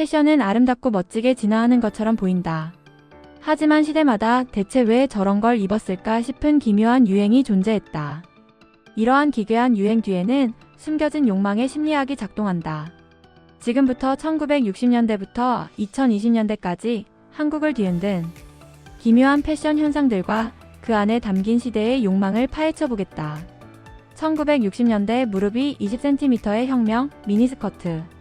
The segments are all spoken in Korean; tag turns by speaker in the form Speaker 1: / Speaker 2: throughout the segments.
Speaker 1: 패션은 아름답고 멋지게 진화하는 것처럼 보인다. 하지만 시대마다 대체 왜 저런 걸 입었을까 싶은 기묘한 유행이 존재했다. 이러한 기괴한 유행 뒤에는 숨겨진 욕망의 심리학이 작동한다. 지금부터 1960년대부터 2020년대까지 한국을 뒤흔든 기묘한 패션 현상들과 그 안에 담긴 시대의 욕망을 파헤쳐 보겠다. 1960년대 무릎이 20cm의 혁명 미니스커트.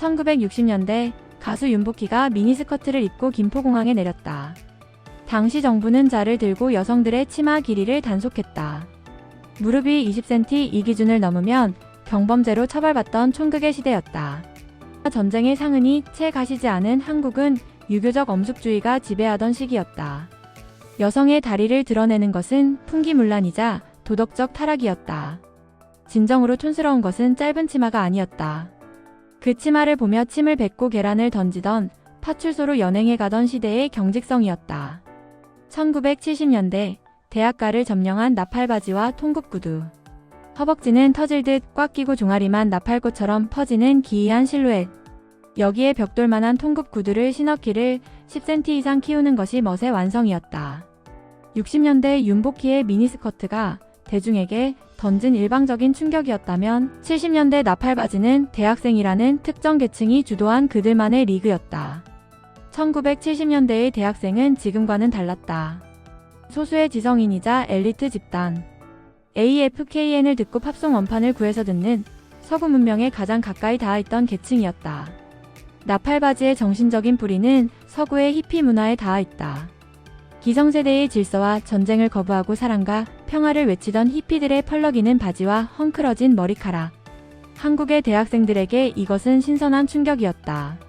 Speaker 1: 1960년대 가수 윤복희가 미니스커트를 입고 김포공항에 내렸다. 당시 정부는 자를 들고 여성들의 치마 길이를 단속했다. 무릎이 20cm 이 기준을 넘으면 경범죄로 처벌받던 총극의 시대였다. 전쟁의 상흔이 채 가시지 않은 한국은 유교적 엄숙주의가 지배하던 시기였다. 여성의 다리를 드러내는 것은 풍기문란이자 도덕적 타락이었다. 진정으로 촌스러운 것은 짧은 치마가 아니었다. 그 치마를 보며 침을 뱉고 계란을 던지던 파출소로 연행해 가던 시대의 경직성이었다. 1970년대 대학가를 점령한 나팔바지와 통굽구두. 허벅지는 터질 듯 꽉 끼고 종아리만 나팔꽃처럼 퍼지는 기이한 실루엣. 여기에 벽돌만한 통굽 구두를 신었기를 10cm 이상 키우는 것이 멋의 완성이었다. 60년대 윤복희의 미니스커트가 대중에게 던진 일방적인 충격이었다면 70년대 나팔바지는 대학생이라는 특정 계층이 주도한 그들만의 리그였다. 1970년대의 대학생은 지금과는 달랐다. 소수의 지성인이자 엘리트 집단. AFKN을 듣고 팝송 원판을 구해서 듣는 서구 문명에 가장 가까이 닿아 있던 계층이었다. 나팔바지의 정신적인 뿌리는 서구의 히피 문화에 닿아 있다. 기성세대의 질서와 전쟁을 거부하고 사랑과 평화를 외치던 히피들의 펄럭이는 바지와 헝클어진 머리카락. 한국의 대학생들에게 이것은 신선한 충격이었다.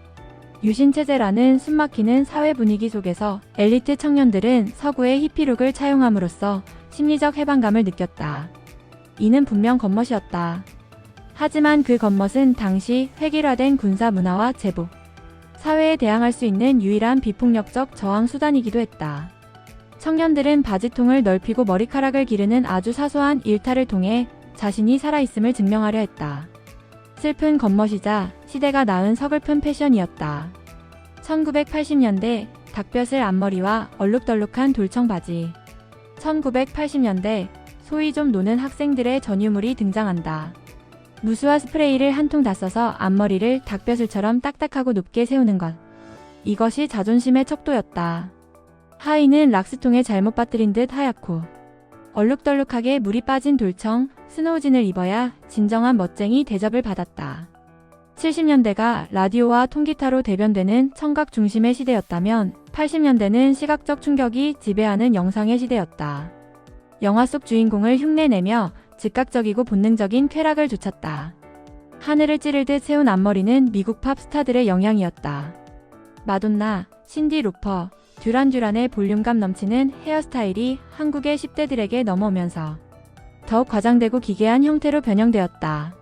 Speaker 1: 유신체제라는 숨막히는 사회 분위기 속에서 엘리트 청년들은 서구의 히피룩을 차용함으로써 심리적 해방감을 느꼈다. 이는 분명 겉멋이었다. 하지만 그 겉멋은 당시 획일화된 군사 문화와 제복, 사회에 대항할 수 있는 유일한 비폭력적 저항 수단이기도 했다. 청년들은 바지통을 넓히고 머리카락을 기르는 아주 사소한 일탈을 통해 자신이 살아있음을 증명하려 했다. 슬픈 겉멋이자 시대가 낳은 서글픈 패션이었다. 1980년대 닭볕을 앞머리와 얼룩덜룩한 돌청 바지. 1980년대 소위 좀 노는 학생들의 전유물이 등장한다. 무스와 스프레이를 한 통 다 써서 앞머리를 닭벼슬처럼 딱딱하고 높게 세우는 것. 이것이 자존심의 척도였다. 하의는 락스통에 잘못 빠뜨린 듯 하얗고 얼룩덜룩하게 물이 빠진 돌청, 스노우진을 입어야 진정한 멋쟁이 대접을 받았다. 70년대가 라디오와 통기타로 대변되는 청각 중심의 시대였다면 80년대는 시각적 충격이 지배하는 영상의 시대였다. 영화 속 주인공을 흉내내며 즉각적이고 본능적인 쾌락을 쫓았다. 하늘을 찌를 듯 세운 앞머리는 미국 팝 스타들의 영향이었다. 마돈나, 신디 루퍼, 듀란듀란의 볼륨감 넘치는 헤어스타일이 한국의 10대들에게 넘어오면서 더욱 과장되고 기괴한 형태로 변형되었다.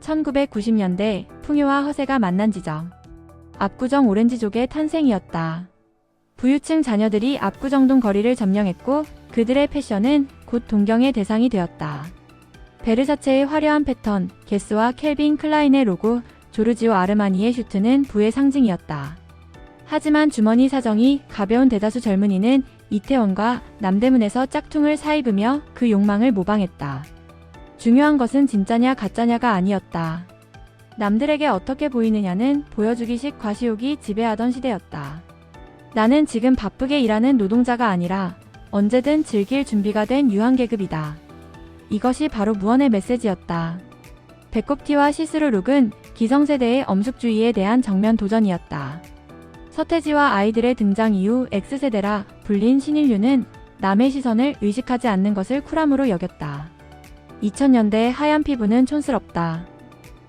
Speaker 1: 1990년대 풍요와 허세가 만난 지점. 압구정 오렌지족의 탄생이었다. 부유층 자녀들이 압구정동 거리를 점령했고 그들의 패션은 곧 동경의 대상이 되었다. 베르사체의 화려한 패턴, 게스와 켈빈 클라인의 로고, 조르지오 아르마니의 슈트는 부의 상징이었다. 하지만 주머니 사정이 가벼운 대다수 젊은이는 이태원과 남대문에서 짝퉁을 사입으며 그 욕망을 모방했다. 중요한 것은 진짜냐 가짜냐가 아니었다. 남들에게 어떻게 보이느냐는 보여주기식 과시욕이 지배하던 시대였다. 나는 지금 바쁘게 일하는 노동자가 아니라 언제든 즐길 준비가 된 유한계급이다. 이것이 바로 무언의 메시지였다. 배꼽티와 시스루 룩은 기성세대의 엄숙주의에 대한 정면 도전이었다. 서태지와 아이들의 등장 이후 X세대라 불린 신인류는 남의 시선을 의식하지 않는 것을 쿨함으로 여겼다. 2000년대 하얀 피부는 촌스럽다.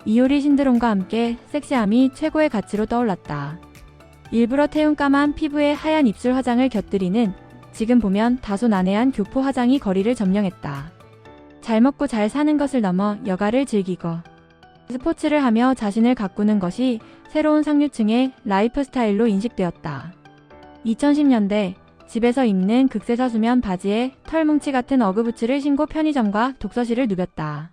Speaker 1: 이효리 신드롬과 함께 섹시함이 최고의 가치로 떠올랐다. 일부러 태운 까만 피부에 하얀 입술 화장을 곁들이는 지금 보면 다소 난해한 교포 화장이 거리를 점령했다. 잘 먹고 잘 사는 것을 넘어 여가를 즐기고 스포츠를 하며 자신을 가꾸는 것이 새로운 상류층의 라이프 스타일로 인식되었다. 2010년대 집에서 입는 극세사 수면 바지에 털뭉치 같은 어그부츠를 신고 편의점과 독서실을 누볐다.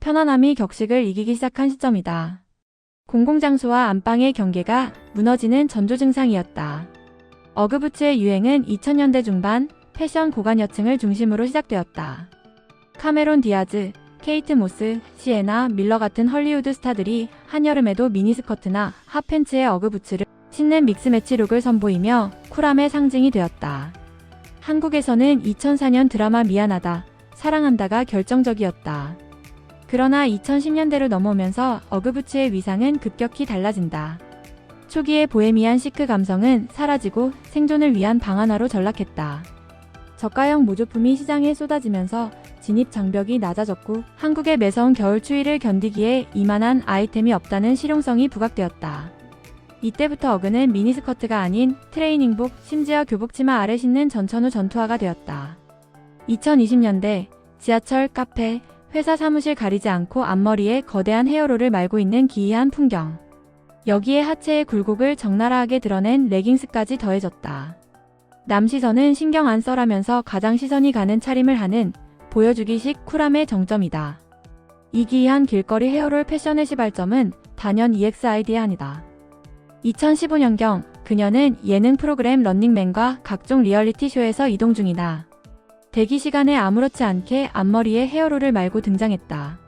Speaker 1: 편안함이 격식을 이기기 시작한 시점이다. 공공장소와 안방의 경계가 무너지는 전조 증상이었다. 어그부츠의 유행은 2000년대 중반 패션 고관여층을 중심으로 시작되었다. 카메론 디아즈, 케이트 모스, 시에나 밀러 같은 헐리우드 스타들이 한여름에도 미니스커트나 핫팬츠에 어그부츠를 신는 믹스매치 룩을 선보이며 쿨함의 상징이 되었다. 한국에서는 2004년 드라마 미안하다, 사랑한다가 결정적이었다. 그러나 2010년대로 넘어오면서 어그부츠의 위상은 급격히 달라진다. 초기의 보헤미안 시크 감성은 사라지고 생존을 위한 방안화로 전락했다. 저가형 모조품이 시장에 쏟아지면서 진입 장벽이 낮아졌고 한국의 매서운 겨울 추위를 견디기에 이만한 아이템이 없다는 실용성이 부각되었다. 이때부터 어그는 미니스커트가 아닌 트레이닝복, 심지어 교복 치마 아래 신는 전천후 전투화가 되었다. 2020년대 지하철, 카페, 회사 사무실 가리지 않고 앞머리에 거대한 헤어롤을 말고 있는 기이한 풍경. 여기에 하체의 굴곡을 적나라하게 드러낸 레깅스까지 더해졌다. 남 시선은 신경 안 써라면서 가장 시선이 가는 차림을 하는 보여주기식 쿨함의 정점이다. 이 기이한 길거리 헤어롤 패션의 시발점은 단연 EXID의 한이다. 2015년경 그녀는 예능 프로그램 런닝맨과 각종 리얼리티 쇼에서 이동 중이다. 대기 시간에 아무렇지 않게 앞머리에 헤어롤을 말고 등장했다.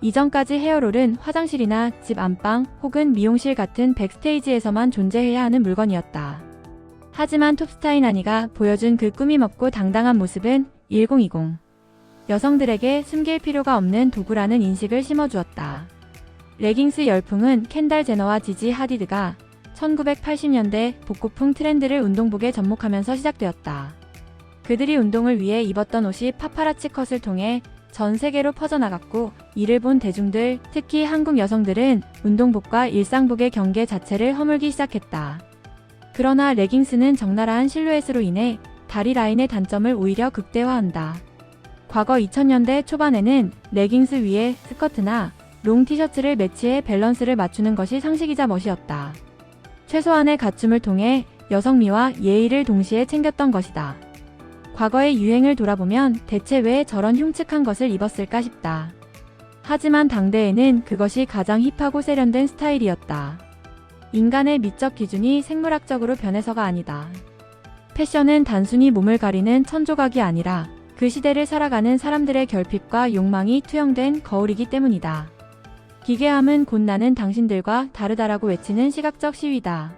Speaker 1: 이전까지 헤어롤은 화장실이나 집 안방 혹은 미용실 같은 백스테이지에서만 존재해야 하는 물건이었다. 하지만 톱스타인 아니가 보여준 그 꾸밈 없고 당당한 모습은 1020. 여성들에게 숨길 필요가 없는 도구라는 인식을 심어주었다. 레깅스 열풍은 켄달 제너와 지지 하디드가 1980년대 복고풍 트렌드를 운동복에 접목하면서 시작되었다. 그들이 운동을 위해 입었던 옷이 파파라치 컷을 통해 전 세계로 퍼져나갔고 이를 본 대중들, 특히 한국 여성들은 운동복과 일상복의 경계 자체를 허물기 시작했다. 그러나 레깅스는 적나라한 실루엣으로 인해 다리 라인의 단점을 오히려 극대화한다. 과거 2000년대 초반에는 레깅스 위에 스커트나 롱 티셔츠를 매치해 밸런스를 맞추는 것이 상식이자 멋이었다. 최소한의 갖춤을 통해 여성미와 예의를 동시에 챙겼던 것이다. 과거의 유행을 돌아보면 대체 왜 저런 흉측한 것을 입었을까 싶다. 하지만 당대에는 그것이 가장 힙하고 세련된 스타일이었다. 인간의 미적 기준이 생물학적으로 변해서가 아니다. 패션은 단순히 몸을 가리는 천조각이 아니라 그 시대를 살아가는 사람들의 결핍과 욕망이 투영된 거울이기 때문이다. 기괴함은 곧 나는 당신들과 다르다라고 외치는 시각적 시위다.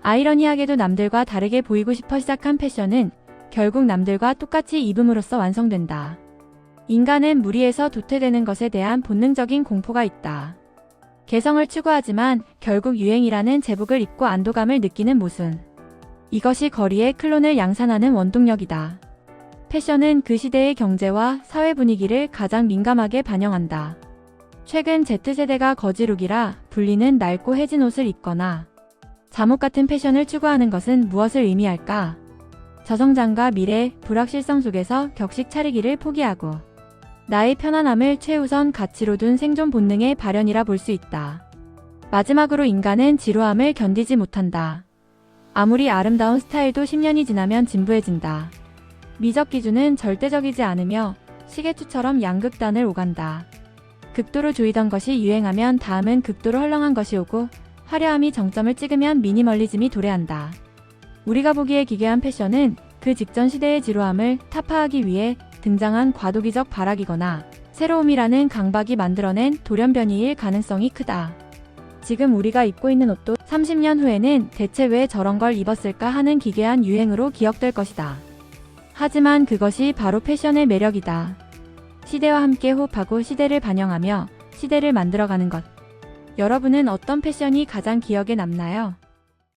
Speaker 1: 아이러니하게도 남들과 다르게 보이고 싶어 시작한 패션은 결국 남들과 똑같이 입음으로써 완성된다. 인간은 무리에서 도태되는 것에 대한 본능적인 공포가 있다. 개성을 추구하지만 결국 유행이라는 제복을 입고 안도감을 느끼는 모순. 이것이 거리의 클론을 양산하는 원동력이다. 패션은 그 시대의 경제와 사회 분위기를 가장 민감하게 반영한다. 최근 Z세대가 거지룩이라 불리는 낡고 해진 옷을 입거나 잠옷 같은 패션을 추구하는 것은 무엇을 의미할까? 저성장과 미래, 불확실성 속에서 격식 차리기를 포기하고 나의 편안함을 최우선 가치로 둔 생존 본능의 발현이라 볼 수 있다. 마지막으로 인간은 지루함을 견디지 못한다. 아무리 아름다운 스타일도 10년이 지나면 진부해진다. 미적 기준은 절대적이지 않으며 시계추처럼 양극단을 오간다. 극도로 조이던 것이 유행하면 다음은 극도로 헐렁한 것이 오고 화려함이 정점을 찍으면 미니멀리즘이 도래한다. 우리가 보기에 기괴한 패션은 그 직전 시대의 지루함을 타파하기 위해 등장한 과도기적 발악이거나 새로움이라는 강박이 만들어낸 돌연변이일 가능성이 크다. 지금 우리가 입고 있는 옷도 30년 후에는 대체 왜 저런 걸 입었을까 하는 기괴한 유행으로 기억될 것이다. 하지만 그것이 바로 패션의 매력이다. 시대와 함께 호흡하고 시대를 반영하며 시대를 만들어가는 것. 여러분은 어떤 패션이 가장 기억에 남나요?